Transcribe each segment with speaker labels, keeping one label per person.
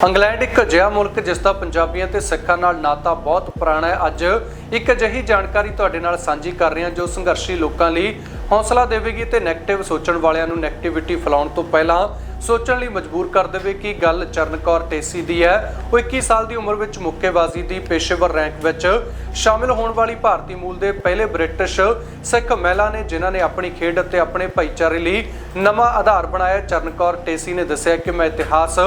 Speaker 1: England ਇੱਕ ਅਜਿਹਾ ਮੁਲਕ ਜਿਸ ਦਾ ਪੰਜਾਬੀਆਂ ਤੇ ਸਿੱਖਾਂ ਨਾਲ ਨਾਤਾ ਬਹੁਤ ਪੁਰਾਣਾ ਹੈ। ਅੱਜ ਇੱਕ ਅਜਿਹੀ ਜਾਣਕਾਰੀ ਤੁਹਾਡੇ ਨਾਲ ਸਾਂਝੀ ਕਰ ਰਹੇ ਹਾਂ ਜੋ ਸੰਘਰਸ਼ੀ ਲੋਕਾਂ ਲਈ ਹੌਸਲਾ ਦੇਵੇਗੀ ਤੇ 네ਗੇਟਿਵ ਸੋਚਣ ਵਾਲਿਆਂ ਨੂੰ 네ਗੇਟਿਵਿਟੀ ਫੈਲਾਉਣ ਤੋਂ ਪਹਿਲਾਂ ਸੋਚਣ ਲਈ ਮਜਬੂਰ ਕਰ ਦੇਵੇ ਕਿ ਗੱਲ ਚਰਨ ਟੇਸੀ ਦੀ ਹੈ। ਉਹ 21 ਸਾਲ ਦੀ ਉਮਰ ਵਿੱਚ ਮੁੱਕੇਬਾਜ਼ੀ ਦੀ ਪੇਸ਼ੇਵਰ ਰੈਂਕ ਵਿੱਚ ਸ਼ਾਮਿਲ ਹੋਣ ਵਾਲੀ ਭਾਰਤੀ ਮੂਲ ਦੇ ਪਹਿਲੇ ਬ੍ਰਿਟਿਸ਼ ਸਿੱਖ ਮਹਿਲਾ ਨੇ, ਜਿਨ੍ਹਾਂ ਨੇ ਆਪਣੀ ਖੇਡ ਅਤੇ ਆਪਣੇ ਭਾਈਚਾਰੇ ਲਈ ਨਵਾਂ ਆਧਾਰ ਬਣਾਇਆ। ਚਰਨ ਕੌਰ ਟੇਸੀ ਨੇ ਦੱਸਿਆ ਕਿ ਮੈਂ ਇਤਿਹਾਸ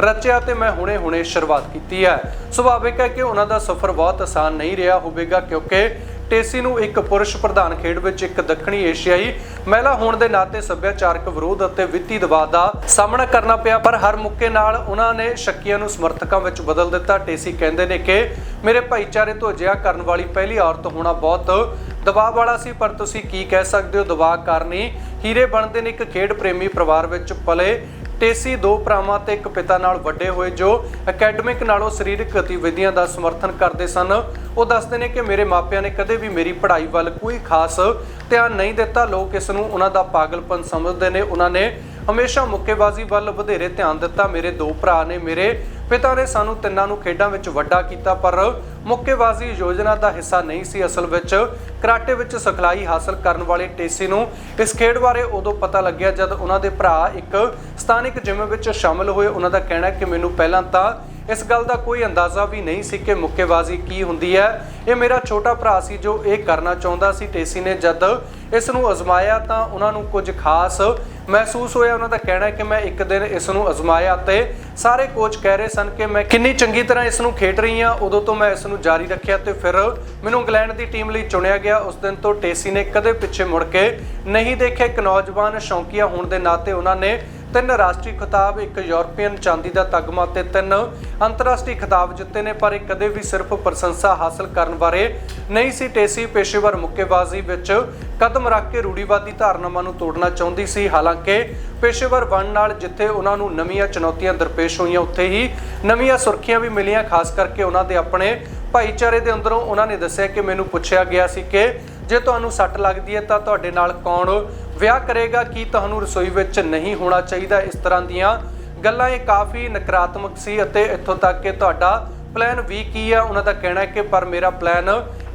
Speaker 1: ਰਚਿਆ ਤੇ ਮੈਂ ਹੁਣੇ-ਹੁਣੇ ਸ਼ੁਰੂਆਤ ਕੀਤੀ ਹੈ। ਸੁਭਾਵਿਕ ਹੈ ਕਿ ਉਹਨਾਂ ਦਾ ਸਫ਼ਰ ਬਹੁਤ ਆਸਾਨ ਨਹੀਂ ਰਿਹਾ ਹੋਵੇਗਾ, ਕਿਉਂਕਿ ਟੇਸੀ ਨੂੰ ਇੱਕ ਪੁਰਸ਼ ਪ੍ਰਧਾਨ ਖੇਡ ਵਿੱਚ ਇੱਕ ਦੱਖਣੀ ਏਸ਼ੀਆਈ ਮਹਿਲਾ ਹੋਣ ਦੇ ਨਾਤੇ ਸੱਭਿਆਚਾਰਕ ਵਿਰੋਧ ਅਤੇ ਵਿੱਤੀ ਦਬਾਅ ਦਾ ਸਾਹਮਣਾ ਕਰਨਾ ਪਿਆ, ਪਰ ਹਰ ਮੁੱਕੇ ਨਾਲ ਉਹਨਾਂ ਨੇ ਸ਼ੱਕੀਆਂ ਨੂੰ ਸਮਰਥਕਾਂ ਵਿੱਚ ਬਦਲ ਦਿੱਤਾ। ਟੇਸੀ ਕਹਿੰਦੇ ਨੇ ਕਿ ਮੇਰੇ ਭਾਈਚਾਰੇ ਤੋਂ ਅਜਿਹਾ ਕਰਨ ਵਾਲੀ ਪਹਿਲੀ ਔਰਤ ਹੋਣਾ ਬਹੁਤ ਦਬਾਅ ਵਾਲਾ ਸੀ, ਪਰ ਤੁਸੀਂ ਕੀ ਕਹਿ ਸਕਦੇ ਹੋ? ਦਬਾਅ ਕਾਰਨੀ ਹੀਰੇ ਬਣਦੇ ਨੇ। ਇੱਕ ਖੇਡ ਪ੍ਰੇਮੀ ਪਰਿਵਾਰ ਵਿੱਚ ਪਲੇ ਟੇਸੀ ਦੋ ਭਰਾਵਾਂ ਤੇ ਇੱਕ ਪਿਤਾ ਨਾਲ ਵੱਡੇ ਹੋਏ ਜੋ ਅਕੈਡਮਿਕ ਨਾਲੋਂ ਸਰੀਰਕ ਗਤੀਵਿਧੀਆਂ ਦਾ ਸਮਰਥਨ ਕਰਦੇ ਸਨ। ਉਹ ਦੱਸਦੇ ਨੇ ਕਿ ਮੇਰੇ ਮਾਪਿਆਂ ਨੇ ਕਦੇ ਵੀ ਮੇਰੀ ਪੜ੍ਹਾਈ ਵੱਲ ਕੋਈ ਖਾਸ ਧਿਆਨ ਨਹੀਂ ਦਿੱਤਾ। ਲੋਕ ਇਸ ਨੂੰ ਉਹਨਾਂ ਦਾ ਪਾਗਲਪਨ ਸਮਝਦੇ ਨੇ। ਉਹਨਾਂ ਨੇ ਹਮੇਸ਼ਾ ਮੁੱਕੇਬਾਜ਼ੀ ਵੱਲ ਵਧੇਰੇ ਧਿਆਨ ਦਿੱਤਾ। ਮੇਰੇ ਦੋ ਭਰਾ ਨੇ ਮੇਰੇ ਪਿਤਾ ਨੇ ਸਾਨੂੰ ਤਿੰਨਾਂ ਨੂੰ ਖੇਡਾਂ ਵਿੱਚ ਵੱਡਾ ਕੀਤਾ, ਪਰ ਮੁੱਕੇਬਾਜ਼ੀ ਯੋਜਨਾ ਦਾ ਹਿੱਸਾ ਨਹੀਂ ਸੀ ਅਸਲ ਵਿੱਚ। ਕਰਾਟੇ ਵਿੱਚ ਸਿਖਲਾਈ ਹਾਸਲ ਕਰਨ ਵਾਲੇ ਟੇਸੀ ਨੂੰ ਇਸ ਖੇਡ ਬਾਰੇ ਉਦੋਂ ਪਤਾ ਲੱਗਿਆ ਜਦ ਉਹਨਾਂ ਦੇ ਭਰਾ ਇੱਕ ਸਥਾਨਿਕ ਜਿਮ ਵਿੱਚ ਸ਼ਾਮਲ ਹੋਏ। ਉਹਨਾਂ ਦਾ ਕਹਿਣਾ ਹੈ ਕਿ ਮੈਨੂੰ ਪਹਿਲਾਂ ਤਾਂ ਇਸ ਗੱਲ ਦਾ ਕੋਈ ਅੰਦਾਜ਼ਾ ਵੀ ਨਹੀਂ ਸੀ ਕਿ ਮੁੱਕੇਬਾਜ਼ੀ ਕੀ ਹੁੰਦੀ ਹੈ। ਇਹ ਮੇਰਾ ਛੋਟਾ ਭਰਾ ਸੀ ਜੋ ਇਹ ਕਰਨਾ ਚਾਹੁੰਦਾ ਸੀ। ਟੇਸੀ ਨੇ ਜਦ ਇਸ ਨੂੰ ਅਜ਼ਮਾਇਆ ਤਾਂ ਉਹਨਾਂ ਨੂੰ ਕੁਝ ਖਾਸ ਮਹਿਸੂਸ ਹੋਇਆ। ਉਹਨਾਂ ਦਾ ਕਹਿਣਾ ਹੈ ਕਿ ਮੈਂ ਇੱਕ ਦਿਨ ਇਸ ਨੂੰ ਅਜ਼ਮਾਇਆ ਤੇ ਸਾਰੇ ਕੋਚ ਕਹਿ ਰਹੇ ਸਨ ਕਿ ਮੈਂ ਕਿੰਨੀ ਚੰਗੀ ਤਰ੍ਹਾਂ ਇਸ ਨੂੰ ਖੇਡ ਰਹੀ ਹਾਂ। ਉਦੋਂ ਤੋਂ ਮੈਂ ਇਸ ਨੂੰ ਜਾਰੀ ਰੱਖਿਆ ਤੇ ਫਿਰ ਮੈਨੂੰ ਇੰਗਲੈਂਡ ਦੀ ਟੀਮ ਲਈ ਚੁਣਿਆ ਗਿਆ। ਉਸ ਦਿਨ ਤੋਂ ਟੇਸੀ ਨੇ ਕਦੇ ਪਿੱਛੇ ਮੁੜ ਕੇ ਨਹੀਂ ਦੇਖਿਆ। ਇੱਕ ਨੌਜਵਾਨ ਸ਼ੌਂਕੀਆ ਹੋਣ ਦੇ ਨਾਤੇ ਉਹਨਾਂ ਨੇ ਤਿੰਨ ਰਾਸ਼ਟਰੀ ਖਿਤਾਬ, ਇੱਕ ਯੂਰਪੀਅਨ ਚਾਂਦੀ ਦਾ ਤਗਮਾ ਤੇ ਤਿੰਨ ਅੰਤਰਰਾਸ਼ਟਰੀ ਖਿਤਾਬ ਜਿੱਤੇ ਨੇ, ਪਰ ਇਹ ਕਦੇ ਵੀ ਸਿਰਫ ਪ੍ਰਸ਼ੰਸਾ ਹਾਸਲ ਕਰਨ ਬਾਰੇ ਨਹੀਂ ਸੀ। ਟੇਸੀ ਪੇਸ਼ੇਵਰ ਮੁੱਕੇਬਾਜ਼ੀ ਵਿੱਚ ਕਦਮ ਰੱਖ ਕੇ ਰੂੜੀਵਾਦੀ ਧਾਰਨਾਵਾਂ ਨੂੰ ਤੋੜਨਾ ਚਾਹੁੰਦੀ ਸੀ। ਹਾਲਾਂਕਿ ਪੇਸ਼ੇਵਰ ਬਣ ਨਾਲ ਜਿੱਥੇ ਉਹਨਾਂ ਨੂੰ ਨਵੀਆਂ ਚੁਣੌਤੀਆਂ ਦਰਪੇਸ਼ ਹੋਈਆਂ, ਉੱਥੇ ਹੀ ਨਵੀਆਂ ਸੁਰਖੀਆਂ ਵੀ ਮਿਲੀਆਂ। ਖਾਸ ਕਰਕੇ ਉਹਨਾਂ ਦੇ ਆਪਣੇ ਭਾਈਚਾਰੇ ਦੇ ਅੰਦਰੋਂ ਉਹਨਾਂ ਨੇ ਦੱਸਿਆ ਕਿ ਮੈਨੂੰ ਪੁੱਛਿਆ ਗਿਆ ਸੀ ਕਿ ਜੇ ਤੁਹਾਨੂੰ ਸੱਟ ਲੱਗਦੀ ਹੈ ਤਾਂ ਤੁਹਾਡੇ ਨਾਲ ਕੌਣ ਵਿਆਹ ਕਰੇਗਾ, ਕੀ ਤੁਹਾਨੂੰ ਰਸੋਈ ਵਿੱਚ ਨਹੀਂ ਹੋਣਾ ਚਾਹੀਦਾ? ਇਸ ਤਰ੍ਹਾਂ ਦੀਆਂ ਗੱਲਾਂ ਇਹ ਕਾਫੀ ਨਕਾਰਾਤਮਕ ਸੀ ਅਤੇ ਇੱਥੋਂ ਤੱਕ ਕਿ ਤੁਹਾਡਾ ਪਲਾਨ ਵੀ ਕੀ ਹੈ ਉਹਨਾਂ ਦਾ ਕਹਿਣਾ ਹੈ ਕਿ ਪਰ ਮੇਰਾ ਪਲਾਨ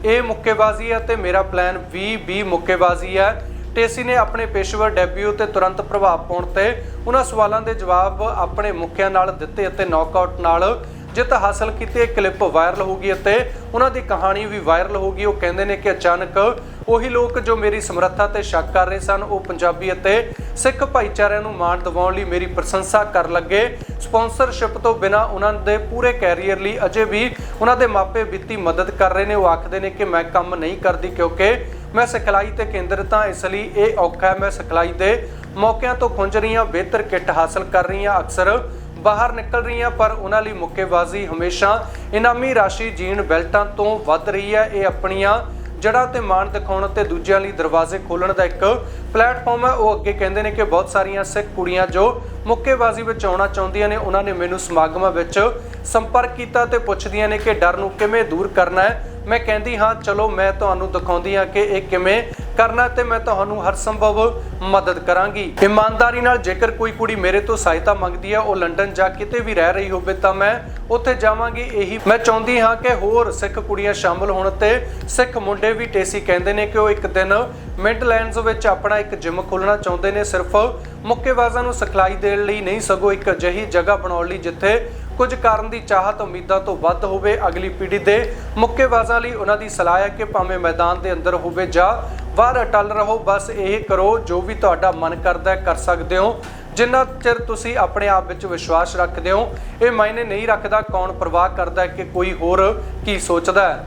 Speaker 1: ਇਹ ਮੁੱਕੇਬਾਜ਼ੀ ਹੈ ਤੇ ਮੇਰਾ ਪਲਾਨ ਵੀ ਵੀ ਮੁੱਕੇਬਾਜ਼ੀ ਹੈ। ਟੇਸੀ ਨੇ ਆਪਣੇ ਪੇਸ਼ੇਵਰ ਡੈਬਿਊ ਤੇ ਤੁਰੰਤ ਪ੍ਰਭਾਵ ਪਾਉਣ ਤੇ ਉਹਨਾਂ ਸਵਾਲਾਂ ਦੇ ਜਵਾਬ ਆਪਣੇ ਮੁੱਖਿਆਂ ਨਾਲ ਦਿੱਤੇ ਅਤੇ ਨੌਕਆਊਟ ਨਾਲ ਜਿੱਤ ਹਾਸਲ ਕੀਤੀ, ਇਹ ਕਲਿੱਪ ਵਾਇਰਲ ਹੋ ਗਈ ਅਤੇ ਉਹਨਾਂ ਦੀ ਕਹਾਣੀ ਵੀ ਵਾਇਰਲ ਹੋ ਗਈ। ਉਹ ਕਹਿੰਦੇ ਨੇ ਕਿ ਅਚਾਨਕ ਉਹੀ ਲੋਕ ਜੋ ਮੇਰੀ ਸਮਰੱਥਾ ਤੇ ਸ਼ੱਕ ਕਰ ਰਹੇ ਸਨ, ਉਹ ਪੰਜਾਬੀ ਅਤੇ ਸਿੱਖ ਭਾਈਚਾਰਿਆਂ ਨੂੰ ਮਾਣ ਦਿਵਾਉਣ ਲਈ ਮੇਰੀ ਪ੍ਰਸ਼ੰਸਾ ਕਰਨ ਲੱਗੇ। ਸਪਾਂਸਰਸ਼ਿਪ ਤੋਂ ਬਿਨਾ ਉਹਨਾਂ ਦੇ ਪੂਰੇ ਕੈਰੀਅਰ ਲਈ ਅਜੇ ਵੀ ਉਹਨਾਂ ਦੇ ਮਾਪੇ ਵਿੱਤੀ ਮਦਦ ਕਰ ਰਹੇ ਨੇ। ਉਹ ਆਖਦੇ ਨੇ ਕਿ ਮੈਂ ਕੰਮ ਨਹੀਂ ਕਰਦੀ ਕਿਉਂਕਿ ਮੈਂ ਸਿਖਲਾਈ ਤੇ ਕੇਂਦਰਿਤ ਹਾਂ, ਇਸ ਲਈ ਇਹ ਔਖਾ ਹੈ। ਮੈਂ ਸਿਖਲਾਈ ਦੇ ਮੌਕਿਆਂ ਤੋਂ ਖੁੰਝ ਰਹੀ ਹਾਂ, ਬਿਹਤਰ ਕਿੱਟ ਹਾਸਲ ਕਰ ਰਹੀ ਹਾਂ। ਅਕਸਰ ਬਾਹਰ ਨਿਕਲ ਰਹੀਆਂ, ਪਰ ਉਹਨਾਂ ਲਈ ਮੁੱਕੇਬਾਜ਼ੀ ਹਮੇਸ਼ਾ ਇਨਾਮੀ ਰਾਸ਼ੀ ਜੀਣ ਬੈਲਟਾਂ ਤੋਂ ਵੱਧ ਰਹੀ ਹੈ। ਇਹ ਆਪਣੀਆਂ ਜੜ੍ਹਾਂ ਤੇ ਮਾਣ ਦਿਖਾਉਣ ਤੇ ਦੂਜਿਆਂ ਲਈ ਦਰਵਾਜ਼ੇ ਖੋਲਣ ਦਾ ਇੱਕ ਪਲੇਟਫਾਰਮ ਹੈ। ਉਹ ਅੱਗੇ ਕਹਿੰਦੇ ਨੇ ਕਿ ਬਹੁਤ ਸਾਰੀਆਂ ਸਿੱਖ ਕੁੜੀਆਂ ਜੋ ਮੁੱਕੇਬਾਜ਼ੀ ਵਿੱਚ ਆਉਣਾ ਚਾਹੁੰਦੀਆਂ ਨੇ, ਉਹਨਾਂ ਨੇ ਮੈਨੂੰ ਸਮਾਗਮਾਂ ਵਿੱਚ ਸੰਪਰਕ ਕੀਤਾ ਤੇ ਪੁੱਛਦੀਆਂ ਨੇ ਕਿ ਡਰ ਨੂੰ ਕਿਵੇਂ ਦੂਰ ਕਰਨਾ ਹੈ। ਮੈਂ ਕਹਿੰਦੀ ਹਾਂ, ਚਲੋ, ਮੈਂ ਤੁਹਾਨੂੰ ਦਿਖਾਉਂਦੀ ਹਾਂ ਕਿ ਇਹ ਕਿਵੇਂ ਕਰਨਾ ਤੇ ਮੈਂ ਤੁਹਾਨੂੰ ਹਰ ਸੰਭਵ ਮਦਦ ਕਰਾਂਗੀ। ਇਮਾਨਦਾਰੀ ਨਾਲ ਜੇਕਰ ਕੋਈ ਕੁੜੀ ਮੇਰੇ ਤੋਂ ਸਹਾਇਤਾ ਮੰਗਦੀ ਹੈ, ਉਹ ਲੰਡਨ ਜਾਂ ਕਿਤੇ ਵੀ ਰਹਿ ਰਹੀ ਹੋਵੇ, ਤਾਂ ਮੈਂ ਉੱਥੇ ਜਾਵਾਂਗੀ। ਇਹੀ ਮੈਂ ਚਾਹੁੰਦੀ ਹਾਂ ਕਿ ਹੋਰ ਸਿੱਖ ਕੁੜੀਆਂ ਸ਼ਾਮਲ ਹੋਣ ਤੇ ਸਿੱਖ ਮੁੰਡੇ ਵੀ ਟੇਸੀ ਕਹਿੰਦੇ ਨੇ ਕਿ ਉਹ ਇੱਕ ਦਿਨ ਮਿਡਲੈਂਡਸ ਵਿੱਚ ਆਪਣਾ ਇੱਕ ਜਿਮ ਖੋਲਣਾ ਚਾਹੁੰਦੇ ਨੇ। ਸਿਰਫ ਮੁੱਕੇਬਾਜ਼ਾਂ ਨੂੰ ਸਿਖਲਾਈ ਦੇਣ ਲਈ ਨਹੀਂ, ਸਗੋਂ ਇੱਕ ਅਜਿਹੀ ਜਗ੍ਹਾ ਬਣਾਉਣ ਲਈ ਜਿੱਥੇ ਕੁਝ ਕਾਰਨ ਦੀ ਚਾਹਤ ਉਮੀਦਾਂ ਤੋਂ ਵੱਧ ਹੋਵੇ ਅਗਲੀ ਪੀੜ੍ਹੀ ਦੇ। ਮੁੱਕੇਬਾਜ਼ਾਂ ਲਈ ਉਹਨਾਂ ਦੀ ਸਲਾਹ ਹੈ ਕਿ ਭਾਵੇਂ ਮੈਦਾਨ ਦੇ ਅੰਦਰ ਹੋਵੇ ਜਾਂ ਬਾਹਰ ਅਟਲ ਰਹੋ, ਬਸ ਇਹ ਕਰੋ, ਜੋ ਵੀ ਤੁਹਾਡਾ ਮਨ ਕਰਦਾ ਕਰ ਸਕਦੇ ਹੋ। ਜਿੰਨਾ ਚਿਰ ਤੁਸੀਂ ਆਪਣੇ ਆਪ ਵਿੱਚ ਵਿਸ਼ਵਾਸ ਰੱਖਦੇ ਹੋ, ਇਹ ਮਾਇਨੇ ਨਹੀਂ ਰੱਖਦਾ ਕੌਣ ਪਰਵਾਹ ਕਰਦਾ ਹੈ ਕਿ ਕੋਈ ਹੋਰ ਕੀ ਸੋਚਦਾ ਹੈ।